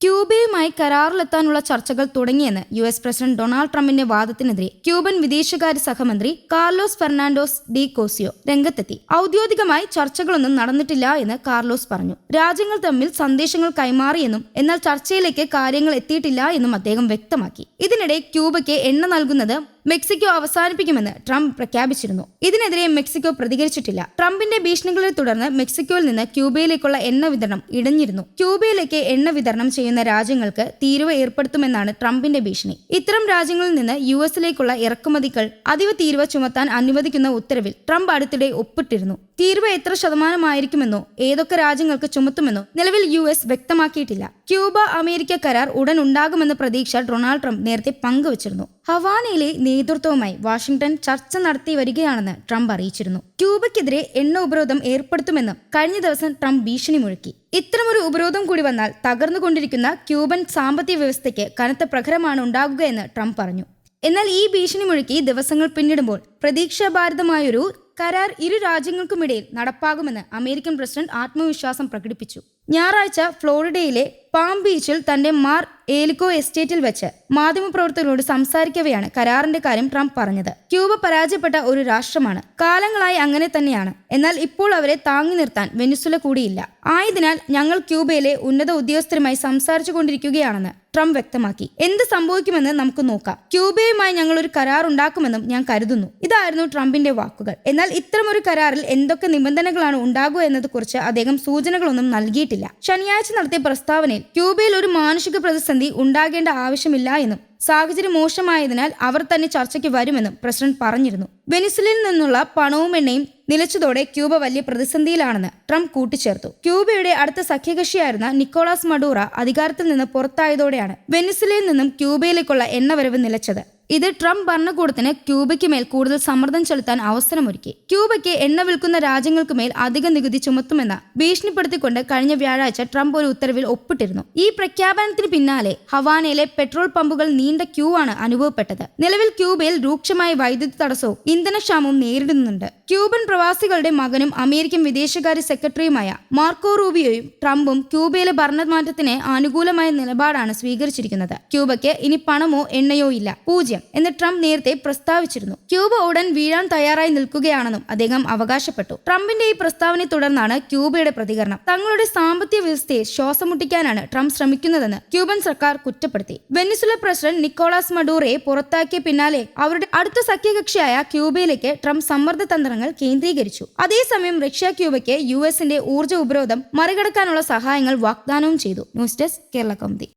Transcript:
QB. ക്യൂബയുമായി കരാറിലെത്താനുള്ള ചർച്ചകൾ തുടങ്ങിയെന്ന് U S president Donald ട്രംപിന്റെ വാദത്തിനെതിരെ ക്യൂബൻ വിദേശകാര്യ സഹമന്ത്രി കാർലോസ് ഫെർണാണ്ടോസ് ഡി കോസിയോ രംഗത്തെത്തി. ഔദ്യോഗികമായി ചർച്ചകളൊന്നും നടന്നിട്ടില്ല എന്ന് കാർലോസ് പറഞ്ഞു. രാജ്യങ്ങൾ തമ്മിൽ സന്ദേശങ്ങൾ കൈമാറിയെന്നും എന്നാൽ ചർച്ചയിലേക്ക് കാര്യങ്ങൾ എത്തിയിട്ടില്ല എന്നും അദ്ദേഹം വ്യക്തമാക്കി. ഇതിനിടെ ക്യൂബയ്ക്ക് എണ്ണ നൽകുന്നത് മെക്സിക്കോ അവസാനിപ്പിക്കുമെന്ന് ട്രംപ് പ്രഖ്യാപിച്ചിരുന്നു. ഇതിനെതിരെ മെക്സിക്കോ പ്രതികരിച്ചിട്ടില്ല. ട്രംപിന്റെ ഭീഷണികളെ തുടർന്ന് മെക്സിക്കോയിൽ നിന്ന് ക്യൂബയിലേക്കുള്ള എണ്ണ വിതരണം ഇടഞ്ഞിരുന്നു. ക്യൂബയിലേക്ക് എണ്ണ വിതരണം ചെയ്യുന്ന രാജ്യങ്ങൾക്ക് തീരുവ ഏർപ്പെടുത്തുമെന്നാണ് ട്രംപിന്റെ ഭീഷണി. ഇത്തരം രാജ്യങ്ങളിൽ നിന്ന് യു എസിലേക്കുള്ള ഇറക്കുമതികൾ അതിവ തീരുവ ചുമത്താൻ അനുവദിക്കുന്ന ഉത്തരവിൽ ട്രംപ് അടുത്തിടെ ഒപ്പിട്ടിരുന്നു. തീരുവ എത്ര ശതമാനമായിരിക്കുമെന്നോ ഏതൊക്കെ രാജ്യങ്ങൾക്ക് ചുമത്തുമെന്നോ നിലവിൽ യു എസ് വ്യക്തമാക്കിയിട്ടില്ല. ക്യൂബ അമേരിക്ക കരാർ ഉടൻ ഉണ്ടാകുമെന്ന പ്രതീക്ഷ ഡൊണാൾഡ് ട്രംപ് നേരത്തെ പങ്കുവച്ചിരുന്നു. ഹവാനയിലെ നേതൃത്വവുമായി വാഷിംഗ്ടൺ ചർച്ച നടത്തി വരികയാണെന്ന് ട്രംപ് അറിയിച്ചിരുന്നു. ക്യൂബയ്ക്കെതിരെ എണ്ണ ഉപരോധം ഏർപ്പെടുത്തുമെന്നും കഴിഞ്ഞ ദിവസം ട്രംപ് ഭീഷണി മുഴക്കി. ഇത്തരമൊരു ഉപരോധം കൂടി വന്നാൽ തകർന്നുകൊണ്ടിരിക്കുന്ന ക്യൂബൻ സാമ്പത്തിക വ്യവസ്ഥയ്ക്ക് കനത്ത പ്രഹരമാണ് ഉണ്ടാകുകയെന്ന് ട്രംപ് പറഞ്ഞു. എന്നാൽ ഈ ഭീഷണി മുഴക്കി ദിവസങ്ങൾ പിന്നിടുമ്പോൾ പ്രതീക്ഷാഭാരതമായൊരു കരാർ ഇരു രാജ്യങ്ങൾക്കുമിടയിൽ നടപ്പാകുമെന്ന് അമേരിക്കൻ പ്രസിഡന്റ് ആത്മവിശ്വാസം പ്രകടിപ്പിച്ചു ഞായറാഴ്ച ഫ്ലോറിഡയിലെ പാം ബീച്ചിൽ തന്റെ മാർ ഏലിക്കോ എസ്റ്റേറ്റിൽ വെച്ച് മാധ്യമപ്രവർത്തകരോട് സംസാരിക്കവെയാണ് കരാറിന്റെ കാര്യം ട്രംപ് പറഞ്ഞത്. ക്യൂബ പരാജയപ്പെട്ട ഒരു രാഷ്ട്രമാണ്. കാലങ്ങളായി അങ്ങനെ തന്നെയാണ്. എന്നാൽ ഇപ്പോൾ അവരെ താങ്ങി നിർത്താൻ വെനിസുല കൂടിയില്ല. ആയതിനാൽ ഞങ്ങൾ ക്യൂബയിലെ ഉന്നത ഉദ്യോഗസ്ഥരുമായി സംസാരിച്ചു കൊണ്ടിരിക്കുകയാണെന്ന് ട്രംപ് വ്യക്തമാക്കി. എന്ത് സംഭവിക്കുമെന്ന് നമുക്ക് നോക്കാം. ക്യൂബയുമായി ഞങ്ങൾ ഒരു കരാർ ഉണ്ടാക്കുമെന്നും ഞാൻ കരുതുന്നു. ഇതായിരുന്നു ട്രംപിന്റെ വാക്കുകൾ. എന്നാൽ ഇത്തരമൊരു കരാറിൽ എന്തൊക്കെ നിബന്ധനകളാണ് ഉണ്ടാകുക എന്നതിനെക്കുറിച്ച് അദ്ദേഹം സൂചനകളൊന്നും നൽകിയിട്ടില്ല. ശനിയാഴ്ച നടത്തിയ പ്രസ്താവനയിൽ ക്യൂബയിൽ ഒരു മാനുഷിക പ്രതിസന്ധി ഉണ്ടാകേണ്ട ആവശ്യമില്ല എന്നും സാഹചര്യം മോശമായതിനാൽ അവർ തന്നെ ചർച്ചയ്ക്ക് വരുമെന്നും പ്രസിഡന്റ് പറഞ്ഞിരുന്നു. വെനിസുലയിൽ നിന്നുള്ള പണവും എണ്ണയും നിലച്ചതോടെ ക്യൂബ വലിയ പ്രതിസന്ധിയിലാണെന്ന് ട്രംപ് കൂട്ടിച്ചേർത്തു. ക്യൂബയുടെ അടുത്ത സഖ്യകക്ഷിയായിരുന്ന നിക്കോളാസ് മഡൂറ അധികാരത്തിൽ നിന്ന് പുറത്തായതോടെയാണ് വെനിസുലയിൽ നിന്നും ക്യൂബയിലേക്കുള്ള എണ്ണവരവ് നിലച്ചത്. ഇത് ട്രംപ് ഭരണകൂടത്തിന് ക്യൂബയ്ക്ക് മേൽ കൂടുതൽ സമ്മർദ്ദം ചെലുത്താൻ അവസരമൊരുക്കി. ക്യൂബയ്ക്ക് എണ്ണ വിൽക്കുന്ന രാജ്യങ്ങൾക്ക് മേൽ അധിക നികുതി ചുമത്തുമെന്ന് ഭീഷണിപ്പെടുത്തിക്കൊണ്ട് കഴിഞ്ഞ വ്യാഴാഴ്ച ട്രംപ് ഒരു ഉത്തരവിൽ ഒപ്പിട്ടിരുന്നു. ഈ പ്രഖ്യാപനത്തിന് പിന്നാലെ ഹവാനയിലെ പെട്രോൾ പമ്പുകൾ നീണ്ട ക്യൂ ആണ് അനുഭവപ്പെട്ടത്. നിലവിൽ ക്യൂബയിൽ രൂക്ഷമായ വൈദ്യുതി തടസ്സവും ഇന്ധനക്ഷാമവും നേരിടുന്നുണ്ട്. ക്യൂബൻ പ്രവാസികളുടെ മകനും അമേരിക്കൻ വിദേശകാര്യ സെക്രട്ടറിയുമായ മാർക്കോ റൂബിയോയും ട്രംപും ക്യൂബയിലെ ഭരണമാറ്റത്തിന് അനുകൂലമായ നിലപാടാണ് സ്വീകരിച്ചിരിക്കുന്നത്. ക്യൂബയ്ക്ക് ഇനി പണമോ എണ്ണയോ ഇല്ല. പൂജ്യം. എന്ന് ട്രംപ് നേരത്തെ പ്രസ്താവിച്ചിരുന്നു. ക്യൂബ ഉടൻ വീഴാൻ തയ്യാറായി നിൽക്കുകയാണെന്നും അദ്ദേഹം അവകാശപ്പെട്ടു. ട്രംപിന്റെ ഈ പ്രസ്താവനയെ തുടർന്നാണ് ക്യൂബയുടെ പ്രതികരണം. തങ്ങളുടെ സാമ്പത്തിക വ്യവസ്ഥയെ ശ്വാസം മുട്ടിക്കാനാണ് ട്രംപ് ശ്രമിക്കുന്നതെന്ന് ക്യൂബൻ സർക്കാർ കുറ്റപ്പെടുത്തി. വെനിസുല പ്രസിഡന്റ് നിക്കോളാസ് മഡൂറയെ പുറത്താക്കിയ പിന്നാലെ അവരുടെ അടുത്ത സഖ്യകക്ഷിയായ ക്യൂബയിലേക്ക് ട്രംപ് സമ്മർദ്ദ തന്ത്രങ്ങൾ കേന്ദ്രീകരിച്ചു. അതേസമയം റഷ്യ ക്യൂബയ്ക്ക് യു എസിന്റെ ഊർജ ഉപരോധം മറികടക്കാനുള്ള സഹായങ്ങൾ വാഗ്ദാനവും ചെയ്തു. News desk Kerala Kaumudi.